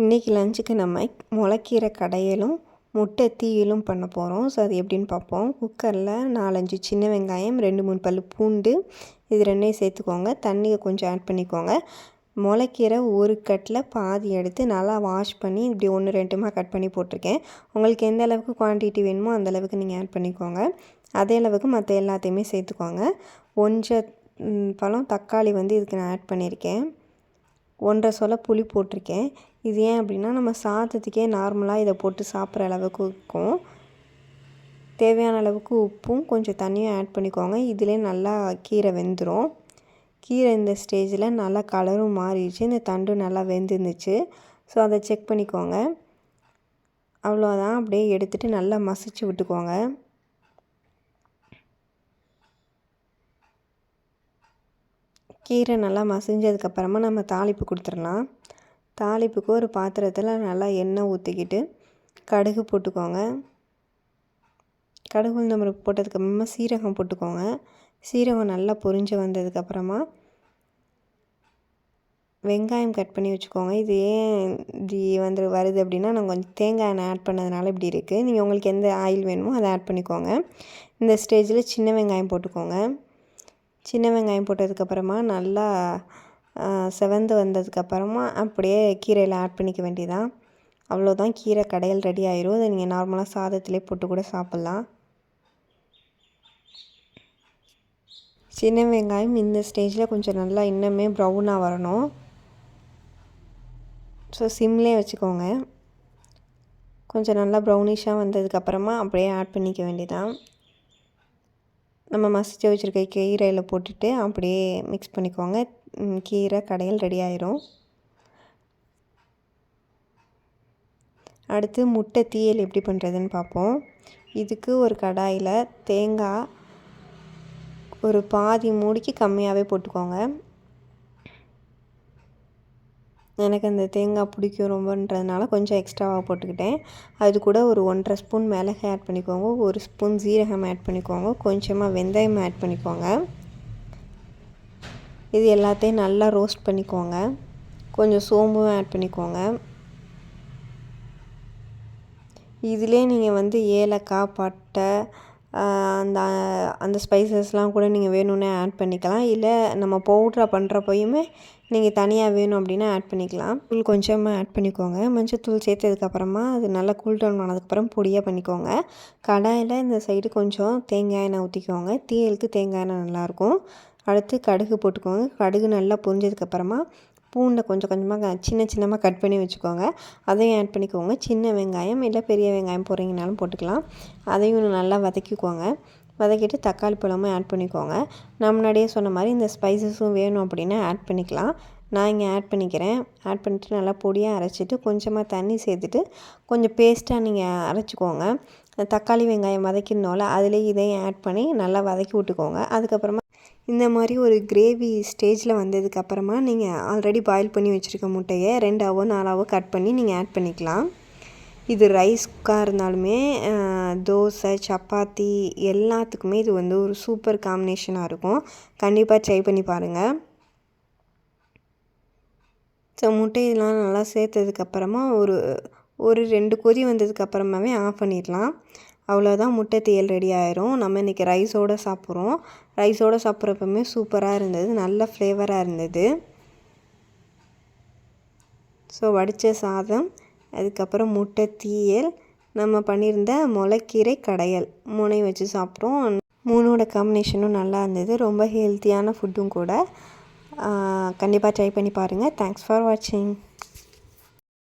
இன்றைக்கி லஞ்சுக்கு நம்ம முளைக்கீரை கடையலும் முட்டை தீயலும் பண்ண போகிறோம் ஸோ அது எப்படின்னு பார்ப்போம். குக்கரில் நாலஞ்சு சின்ன வெங்காயம் ரெண்டு மூணு பல் பூண்டு இது ரெண்டையும் சேர்த்துக்கோங்க. தண்ணியை கொஞ்சம் ஆட் பண்ணிக்கோங்க. முளைக்கீரை ஒரு கட்டில் பாதி எடுத்து நல்லா வாஷ் பண்ணி இப்படி ஒன்று ரெண்டுமாக கட் பண்ணி போட்டிருக்கேன். உங்களுக்கு எந்த அளவுக்கு குவான்டிட்டி வேணுமோ அந்த அளவுக்கு நீங்கள் ஆட் பண்ணிக்கோங்க. அதே அளவுக்கு மற்ற எல்லாத்தையுமே சேர்த்துக்கோங்க. கொஞ்சம் பழம் தக்காளி வந்து இதுக்கு நான் ஆட் பண்ணியிருக்கேன். ஒன்றரை சொல புளி போட்டிருக்கேன். இது ஏன் அப்படின்னா நம்ம சாதத்துக்கே நார்மலாக இதை போட்டு சாப்பிட்ற அளவுக்கு இருக்கும் தேவையான அளவுக்கு உப்பும் கொஞ்சம் தண்ணியும் ஆட் பண்ணிக்கோங்க. இதிலே நல்லா கீரை வெந்துடும் கீரை இந்த ஸ்டேஜில் நல்லா கலரும் மாறிடுச்சு. இந்த தண்டு நல்லா வெந்துருந்துச்சு. ஸோ அதை செக் பண்ணிக்கோங்க. அவ்வளோதான் அப்படியே எடுத்துகிட்டு நல்லா மசிச்சு விட்டுக்கோங்க. கீரை நல்லா மசிஞ்சதுக்கப்புறமா நம்ம தாளிப்பு கொடுத்துடலாம். தாளிப்புக்கு ஒரு பாத்திரத்தில் நல்லா எண்ணெய் ஊற்றிக்கிட்டு கடுகு போட்டுக்கோங்க. கடுகு உளுந்தம்பருப்பு போட்டதுக்கப்புறமா சீரகம் போட்டுக்கோங்க. சீரகம் நல்லா பொரிஞ்சு வந்ததுக்கப்புறமா வெங்காயம் கட் பண்ணி வச்சுக்கோங்க. இது ஏன் இப்படி வந்து வருது அப்படின்னா நான் கொஞ்சம் தேங்காய் எண்ணெய் ஆட் பண்ணதுனால இப்படி இருக்குது நீங்கள் உங்களுக்கு எந்த ஆயில் வேணுமோ அதை ஆட் பண்ணிக்கோங்க. இந்த ஸ்டேஜில் சின்ன வெங்காயம் போட்டுக்கோங்க. சின்ன வெங்காயம் போட்டதுக்கப்புறமா நல்லா செவந்து வந்ததுக்கப்புறமா அப்படியே கீரையில் ஆட் பண்ணிக்க வேண்டியதான் அவ்வளோதான் கீரை கடையில் ரெடி ஆயிரும். அதை நீங்கள் நார்மலாக சாதத்திலே போட்டு கூட சாப்பிட்லாம். சின்ன வெங்காயம் இந்த ஸ்டேஜில் கொஞ்சம் நல்லா இன்னுமே ப்ரௌனாக வரணும். ஸோ சிம்லே வச்சுக்கோங்க. கொஞ்சம் நல்லா ப்ரௌனிஷாக வந்ததுக்கப்புறமா அப்படியே ஆட் பண்ணிக்க வேண்டியதான் நம்ம மசிச்சு வச்சுருக்க கீரையில் போட்டுட்டு அப்படியே மிக்ஸ் பண்ணிக்கோங்க. கீரை கடையில் ரெடி ஆயிரும். அடுத்து முட்டை தீயல் எப்படி பண்ணுறதுன்னு பார்ப்போம். இதுக்கு ஒரு கடாயில் தேங்காய் ஒரு பாதி மூடிக்கு கம்மியாகவே போட்டுக்கோங்க. எனக்கு அந்த தேங்காய் பிடிக்கும் ரொம்பன்றதுனால கொஞ்சம் எக்ஸ்ட்ராவாக போட்டுக்கிட்டேன். அது கூட ஒரு ஒன்றரை ஸ்பூன் மிளகு ஆட் பண்ணிக்கோங்க. ஒரு ஸ்பூன் ஜீரகம் ஆட் பண்ணிக்கோங்க. கொஞ்சமாக வெந்தயம் ஆட் பண்ணிக்கோங்க. இது எல்லாத்தையும் நல்லா ரோஸ்ட் பண்ணிக்கோங்க. கொஞ்சம் சோம்பும் ஆட் பண்ணிக்கோங்க. இதிலே நீங்கள் வந்து ஏலக்காய் பட்டை அந்த அந்த ஸ்பைசஸ்லாம் கூட நீங்கள் வேணும்னே ஆட் பண்ணிக்கலாம். இல்லை நம்ம பவுட்ரா பண்ணுறப்பையுமே நீங்கள் தனியாக வேணும் அப்படின்னா ஆட் பண்ணிக்கலாம். தூள் கொஞ்சமாக ஆட் பண்ணிக்கோங்க. மஞ்சள் தூள் சேர்த்ததுக்கப்புறமா அது நல்லா கூல் டவுன் ஆனதுக்கப்புறம் பொடியாக பண்ணிக்கோங்க. கடாயில் இந்த சைடு கொஞ்சம் தேங்காய் எண்ணெய் ஊற்றிக்கோங்க தீயலுக்கு தேங்காய் எண்ணெய் நல்லாயிருக்கும். அடுத்து கடுகு போட்டுக்கோங்க. கடுகு நல்லா பொரிஞ்சதுக்கப்புறமா பூண்டை கொஞ்சம் கொஞ்சமாக சின்ன சின்னமாக கட் பண்ணி வச்சுக்கோங்க. அதையும் ஆட் பண்ணிக்கோங்க. சின்ன வெங்காயம் இல்லை பெரிய வெங்காயம் போடுறீங்கனாலும் போட்டுக்கலாம். அதையும் நல்லா வதக்கிக்கோங்க. வதக்கிட்டு தக்காளி பழமும் ஆட் பண்ணிக்கோங்க. நான் முன்னாடியே சொன்ன மாதிரி இந்த ஸ்பைசஸும் வேணும் அப்படின்னா ஆட் பண்ணிக்கலாம். நான் இங்கே ஆட் பண்ணிக்கிறேன். ஆட் பண்ணிட்டு நல்லா பொடியாக அரைச்சிட்டு கொஞ்சமாக தண்ணி சேர்த்துட்டு கொஞ்சம் பேஸ்ட்டாக நீங்கள் அரைச்சிக்கோங்க. தக்காளி வெங்காயம் வதக்கிருந்தோம்ல அதிலே இதையும் ஆட் பண்ணி நல்லா வதக்கி விட்டுக்கோங்க. அதுக்கப்புறமா இந்த மாதிரி ஒரு கிரேவி ஸ்டேஜில் வந்ததுக்கப்புறமா நீங்கள் ஆல்ரெடி பாயில் பண்ணி வச்சுருக்க முட்டையை ரெண்டாவோ நாலாவோ கட் பண்ணி நீங்கள் ஆட் பண்ணிக்கலாம். இது ரைஸ்க்காக இருந்தாலுமே தோசை சப்பாத்தி எல்லாத்துக்குமே இது வந்து ஒரு சூப்பர் காம்பினேஷனாக இருக்கும். கண்டிப்பாக ட்ரை பண்ணி பாருங்கள் ஸோ முட்டை இதெல்லாம் நல்லா சேர்த்ததுக்கப்புறமா ஒரு ஒரு ரெண்டு கொதி வந்ததுக்கப்புறமாவே ஆஃப் பண்ணிடலாம். அவ்வளோதான் முட்டை தேல் ரெடி ஆயிரும். நம்ம இன்றைக்கி ரைஸோடு சாப்பிட்றோம். ரைஸோடு சாப்பிட்றப்பமே சூப்பராக இருந்தது. நல்ல ஃப்ளேவராக இருந்தது. ஸோ வடித்த சாதம் அதுக்கப்புறம் முட்டை தீயல் நம்ம பண்ணியிருந்த முளைக்கீரை கடையல் மூணையும் வச்சு சாப்பிட்டோம் மூணோட காம்பினேஷனும் நல்லா இருந்தது. ரொம்ப ஹெல்த்தியான ஃபுட்டும் கூட. கண்டிப்பாக ட்ரை பண்ணி பாருங்கள் தேங்க்ஸ் ஃபார் வாட்சிங்